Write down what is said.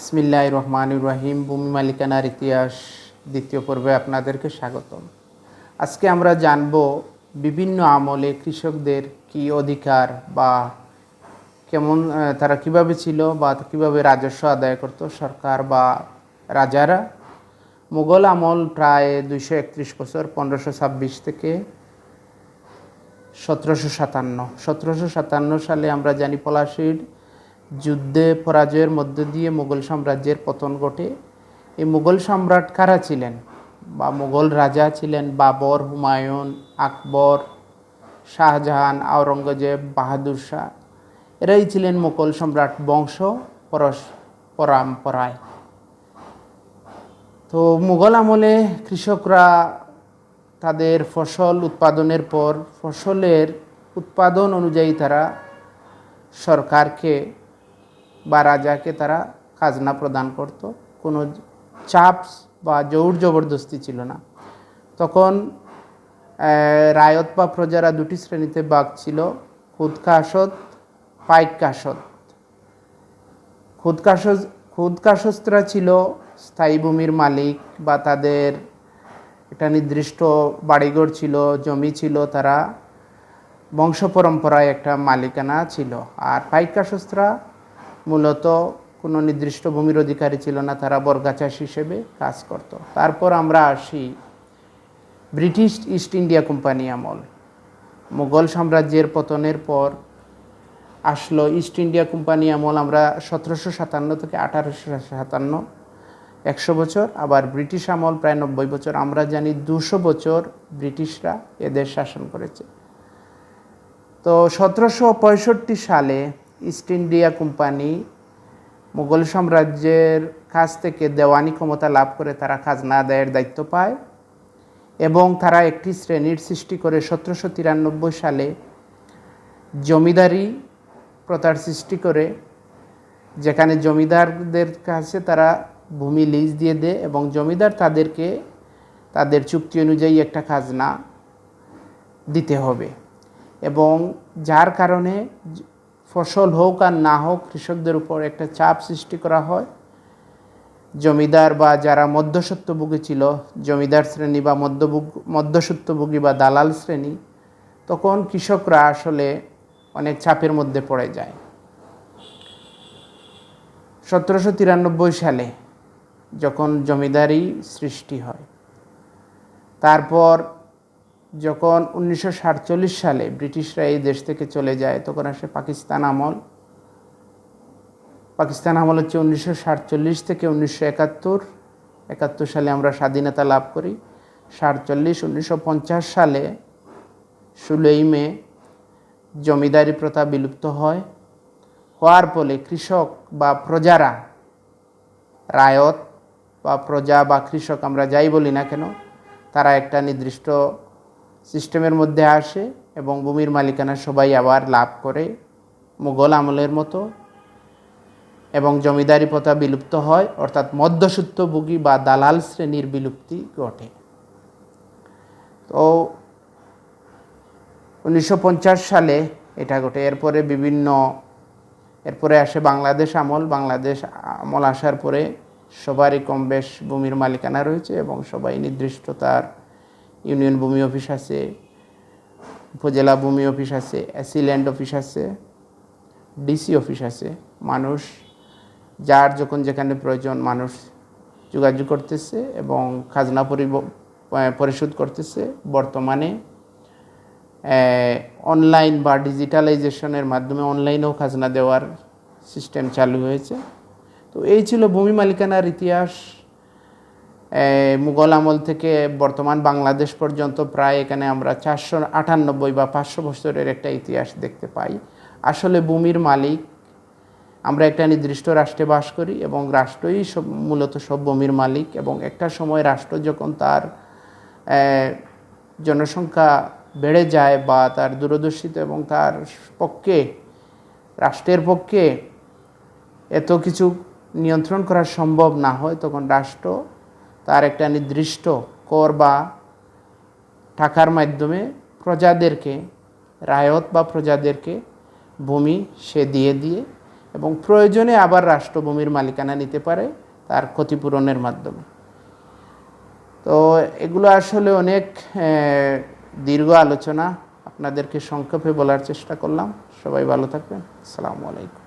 ইসমিল্লাহ রহমানুর রহিম ভূমি মালিকানার ইতিহাস দ্বিতীয় পর্বে আপনাদেরকে স্বাগতম। আজকে আমরা জানব বিভিন্ন আমলে কৃষকদের কি অধিকার বা কেমন তারা কীভাবে ছিল বা কীভাবে রাজস্ব আদায় করত সরকার বা রাজারা। মুঘল আমল প্রায় দুইশো একত্রিশ বছর, পনেরোশো ছাব্বিশ থেকে সতেরোশো সাতান্ন। সতেরোশো সাতান্ন সালে আমরা জানি পলাশির যুদ্ধে পরাজয়ের মধ্য দিয়ে মুঘল সাম্রাজ্যের পতন ঘটে। এই মুঘল সম্রাট কারা ছিলেন? বা মুঘল রাজা ছিলেন বাবর, হুমায়ুন, আকবর, শাহজাহান আওরঙ্গজেব বাহাদুর শাহ। এরাই ছিলেন মুঘল সম্রাট বংশ পরশ, পরম্পরায়। তো মুঘল আমলে কৃষকরা তাদের ফসল উৎপাদনের পর ফসলের উৎপাদন অনুযায়ী তারা সরকারকে বা রাজাকে তারা খাজনা প্রদান করত। কোনো চাপ বা জোর জবরদস্তি ছিল না। তখন রায়ত বা প্রজারা দুটি শ্রেণীতে ভাগ ছিল। খুদ কাসদ পাইক কাসদ খুদ খুদ কাসদরা ছিল স্থায়ী ভূমির মালিক বা তাদের একটা নির্দিষ্ট বাড়িঘর ছিল, জমি ছিল, তারা বংশ পরম্পরায় একটা মালিকানা ছিল। আর পাইকাশস্ত্রা মূলত কোনো নির্দিষ্ট ভূমির অধিকারী ছিল না, তারা বর্গাচাষ হিসেবে কাজ করত। তারপর আমরা আসি ব্রিটিশ ইস্ট ইন্ডিয়া কোম্পানি আমল। মুঘল সাম্রাজ্যের পতনের পর আসলো ইস্ট ইন্ডিয়া কোম্পানি আমল, আমরা সতেরোশো সাতান্ন থেকে আঠারোশো সাতান্ন, একশো বছর। আবার ব্রিটিশ আমল প্রায় নব্বই বছর। আমরা জানি দুশো বছর ব্রিটিশরা এদের শাসন করেছে। তো সতেরোশো পঁয়ষট্টি সালে ইস্ট ইন্ডিয়া কোম্পানি মুঘল সাম্রাজ্যের কাছ থেকে দেওয়ানি ক্ষমতা লাভ করে তারা খাজনা আদায়ের দায়িত্ব পায় এবং তারা একটি শ্রেণির সৃষ্টি করে সতেরোশো তিরানব্বই সালে জমিদারি প্রথার সৃষ্টি করে, যেখানে জমিদারদের কাছে তারা ভূমি লিজ দিয়ে দেয় এবং জমিদার তাদেরকে, তাদের চুক্তি অনুযায়ী একটা খাজনা দিতে হবে এবং যার কারণে ফসল হোক আর না হোক, কৃষকদের উপর একটা চাপ সৃষ্টি করা হয়। জমিদার বা যারা মধ্যস্বত্বভোগী ছিল, জমিদার শ্রেণি বা মধ্যভোগ, মধ্যস্বত্বভোগী বা দালাল শ্রেণি, তখন কৃষকরা আসলে অনেক চাপের মধ্যে পড়ে যায়। সতেরোশো তিরানব্বই সালে যখন জমিদারি সৃষ্টি হয়, তারপর যখন উনিশশো সাতচল্লিশ সালে ব্রিটিশরা এই দেশ থেকে চলে যায়, তখন আসে পাকিস্তান আমল। পাকিস্তান আমল হচ্ছে উনিশশো সাতচল্লিশ থেকে উনিশশো একাত্তর। একাত্তর সালে আমরা স্বাধীনতা লাভ করি। সাতচল্লিশ, উনিশশো সালে ষোলোই মে জমিদারি প্রথা বিলুপ্ত হয়। হওয়ার ফলে কৃষক বা প্রজারা রায়ত বা প্রজা বা কৃষক আমরা যাই বলি না কেন, তারা একটা নির্দিষ্ট সিস্টেমের মধ্যে আসে এবং ভূমির মালিকানা সবাই আবার লাভ করে মুঘল আমলের মতো এবং জমিদারি প্রথা বিলুপ্ত হয়, অর্থাৎ মধ্যসূত্রভোগী বা দালাল শ্রেণির বিলুপ্তি ঘটে। তো উনিশশো পঞ্চাশ সালে এটা ঘটে। এরপরে বিভিন্ন, এরপরে আসে বাংলাদেশ আমল। বাংলাদেশ আমল আসার পরে সবারই কম বেশ ভূমির মালিকানা রয়েছে এবং সবাই নির্দিষ্ট তার ইউনিয়ন ভূমি অফিস আছে, উপজেলা ভূমি অফিস আছে অ্যাসিল্যান্ড অফিস আছে, ডিসি অফিস আছে। মানুষ, যার যখন যেখানে প্রয়োজন মানুষ যোগাযোগ করতেছে এবং খাজনা পরিশোধ করতেছে। বর্তমানে অনলাইন বা ডিজিটালাইজেশনের মাধ্যমে অনলাইনেও খাজনা দেওয়ার সিস্টেম চালু হয়েছে। তো এই ছিল ভূমি মালিকানার ইতিহাস। মুঘল আমল থেকে বর্তমান বাংলাদেশ পর্যন্ত প্রায় এখানে আমরা চারশো আটানব্বই বা পাঁচশো বছরের একটা ইতিহাস দেখতে পাই। আসলে ভূমির মালিক, আমরা একটা নির্দিষ্ট রাষ্ট্রে বাস করি এবং রাষ্ট্রই সব, মূলত সব ভূমির মালিক এবং একটা সময় রাষ্ট্র যখন তার জনসংখ্যা বেড়ে যায় বা তার দূরদর্শিত এবং তার পক্ষে, রাষ্ট্রের পক্ষে এত কিছু নিয়ন্ত্রণ করা সম্ভব না হয়, তখন রাষ্ট্র তার একটা নির্দিষ্ট কর বা টাকার মাধ্যমে প্রজাদেরকে, রায়ত বা প্রজাদেরকে ভূমি সে দিয়ে দিয়ে এবং প্রয়োজনে আবার রাষ্ট্রভূমির মালিকানা নিতে পারে তার ক্ষতিপূরণের মাধ্যমে। তো এগুলো আসলে অনেক দীর্ঘ আলোচনা। আপনাদেরকে সংক্ষেপে বলার চেষ্টা করলাম। সবাই ভালো থাকবেন। আসসালামু আলাইকুম।